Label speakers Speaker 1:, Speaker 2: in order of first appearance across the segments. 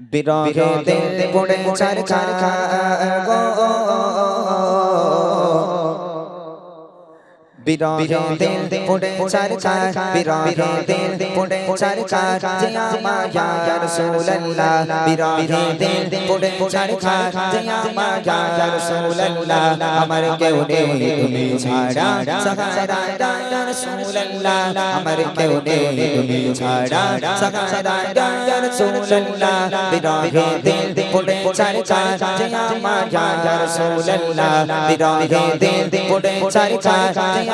Speaker 1: বিরহে দে পড়ে চার চার গো। বিরহে দিল পড়ে চার চার বিরহে দিল পড়ে চার চার জিয়া মায়া ইয়া রাসূলুল্লাহ বিরহে দিল পড়ে চার চার জিয়া মায়া ইয়া রাসূলুল্লাহ আমার কেউ নেই তুমি ছাড়া সাহারা ইয়া রাসূলুল্লাহ আমার কেউ নেই তুমি ছাড়া সাহারা রাসূলুল্লাহ বিরহে দিল পড়ে চার চার জিয়া মায়া রাসূলুল্লাহ বিরহে দিল পড়ে চার চার জিয়া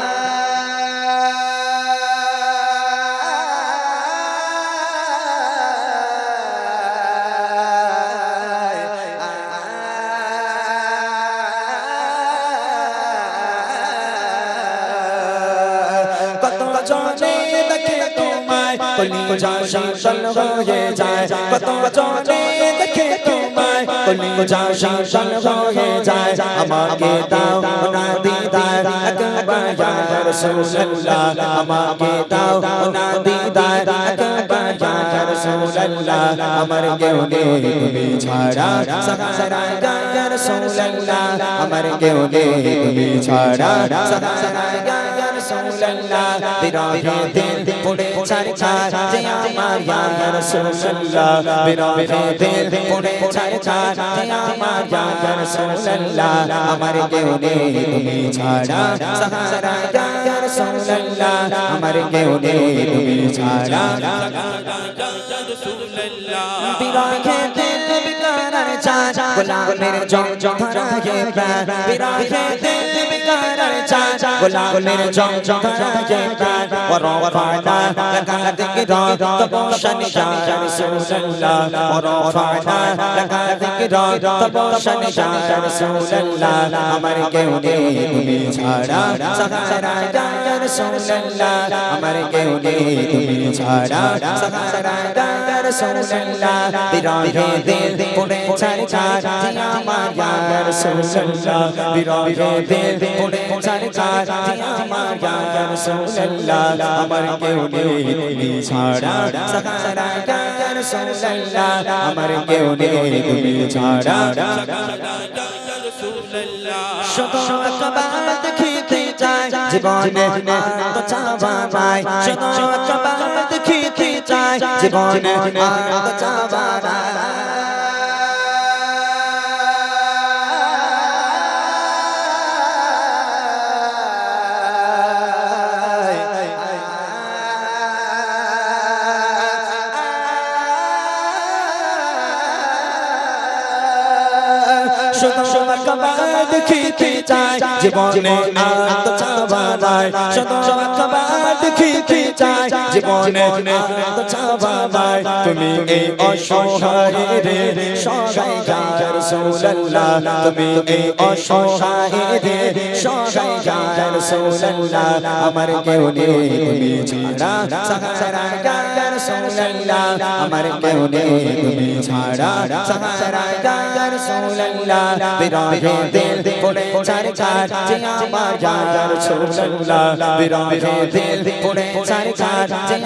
Speaker 1: জনে দেখে তোমায় কলি যা শীতল হয়ে যায় কত জনে দেখে তোমায় কলি যা শীতল হয়ে যায় আমাকে দাও না দিদার একবার ইয়া রাসূলুল্লাহ আমাকে দাও না দিদার একবার ইয়া রাসূলুল্লাহ আমার কেউ নেই তুমি ছাড়া সাহারা ইয়া রাসূলুল্লাহ আমার কেউ নেই তুমি ছাড়া সাহারা রাসূলুল্লাহ বিরহে দিল পড়ে চার যে আমার ইয়া রাসূলুল্লাহ বিরহে দিল পড়ে চার যে আমার ইয়া রাসূলুল্লাহ, আমার কেউ নেই তুমি ছাড়া। সাহারা ইয়া বেকারার চাঁদ গোলামের জং জং ধরায়ে প্রাণ বিরাহে দিল আমার কেউ নেই ছাড়া রাসূলুল্লাহ আমার কেউ নেই তুমি ছাড়া। সাহারা ইয়া রাসূলুল্লাহ বিরহে দিল পড়ে চার জিয়া মায়া ইয়া রাসূলুল্লাহ বিরহে দিল পড়ে চার জিয়া মায়া ইয়া রাসূলুল্লাহ আমার কেউ নেই তুমি ছাড়া। সাহারা ইয়া রাসূলুল্লাহ আমার কেউ নেই তুমি ছাড়া। শত একবার দেখিতে চাই জীবনে নাই শত একবার দেখিতে চাই। জীবনে আনন্দ শুধু একবার দেখিতে চাই জীবনে আনন্দ চাওয়া নাই শুধু একবার দেখিতে চাই জীবনে আনন্দ চাওয়া নাই তুমি এই অসহায় রে সহায় ইয়া রাসূলুল্লাহ তুমি এই অসহায় রে সহায় ইয়া রাসূলুল্লাহ আমার কেউ নেই তুমি ছাড়া সাহারা রাসূলুল্লাহ, আমার কেউ নেই, তুমি ছাড়া সাহারা ইয়া রাসূলুল্লাহ, বিরহে দিল পড়ে চার চার যে আমার ইয়া রাসূলুল্লাহ, বিরহে দিল পড়ে চার চার যে